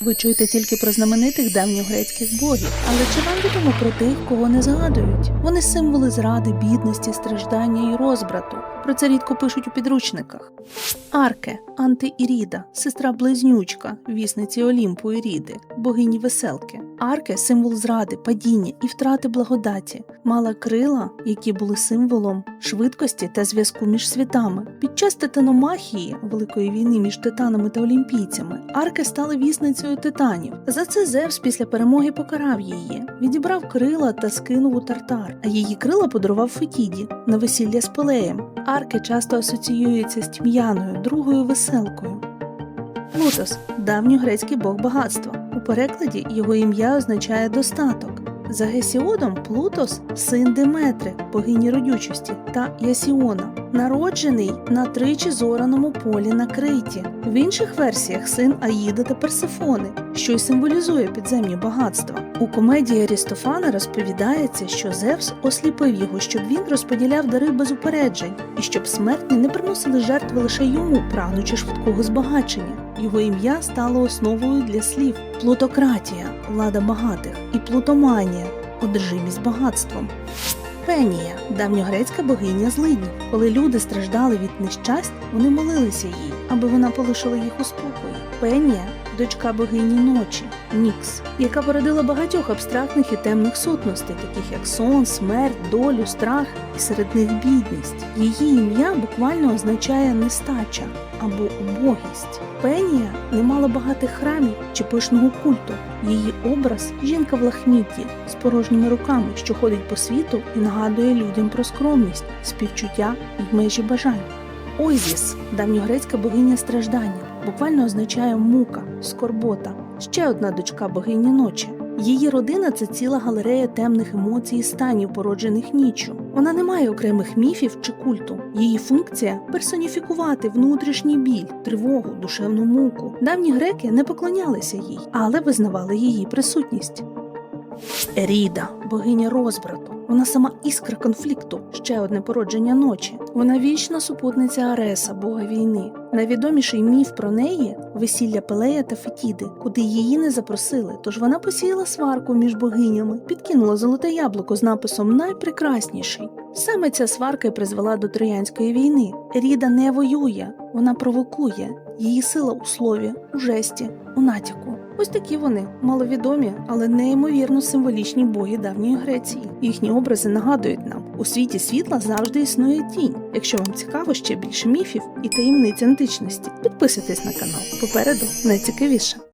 Ви чуєте тільки про знаменитих давньогрецьких богів, але чи вам відомо про тих, кого не згадують? Вони символи зради, бідності, страждання і розбрату. Про це рідко пишуть у підручниках. Арке, антиіріда, сестра близнючка, вісниці Олімпу Іріди, богині веселки. Арке символ зради, падіння і втрати благодаті, мала крила, які були символом швидкості та зв'язку між світами. Під час титаномахії великої війни між титанами та олімпійцями Арке стала вісницею титанів. За це Зевс після перемоги покарав її, відібрав крила та скинув у тартар, а її крила подарував Фетіді на весілля з Пелеєм. Арке часто асоціюється з тьм'яною, другою веселкою. Плутос давньогрецький бог багатства. У перекладі його ім'я означає достаток. За Гесіодом Плутос син Деметри, богині родючості, та Ясіона, народжений на тричі зораному полі на Криті. В інших версіях син Аїда та Персифони, що й символізує підземні багатства. У комедії Арістофана розповідається, що Зевс осліпив його, щоб він розподіляв дари без упереджень, і щоб смертні не приносили жертви лише йому, прагнучи швидкого збагачення. Його ім'я стало основою для слів плутократія, влада багатих, і плутоманія, одержимість багатством. Пенія давньогрецька богиня злиднів. Коли люди страждали від нещасть, вони молилися їй, аби вона полишила їх у спокої. Пенія дочка богині ночі, Нікс, яка породила багатьох абстрактних і темних сутностей, таких як сон, смерть, долю, страх і серед них бідність. Її ім'я буквально означає нестача або убогість. Пенія не мала багатих храмів чи пишного культу. Її образ жінка в лахмітті з порожніми руками, що ходить по світу і нагадує людям про скромність, співчуття і межі бажань. Ойзіс давньогрецька богиня страждання, буквально означає мука, скорбота, ще одна дочка богині ночі. Її родина це ціла галерея темних емоцій і станів, породжених ніччю. Вона не має окремих міфів чи культу. Її функція персоніфікувати внутрішній біль, тривогу, душевну муку. Давні греки не поклонялися їй, але визнавали її присутність. Еріда, богиня розбрату. Вона сама іскра конфлікту, ще одне породження ночі. Вона вічна супутниця Ареса, бога війни. Найвідоміший міф про неї весілля Пелея та Фетіди, куди її не запросили. Тож вона посіяла сварку між богинями, підкинула золоте яблуко з написом Найпрекрасніший. Саме ця сварка й призвела до Троянської війни. Еріда не воює, вона провокує. Її сила у слові, у жесті, у натяку. Ось такі вони маловідомі, але неймовірно символічні боги давньої Греції. Їхні образи нагадують нам, у світі світла завжди існує тінь. Якщо вам цікаво ще більше міфів і таємниць античності, підписуйтесь на канал. Попереду найцікавіше.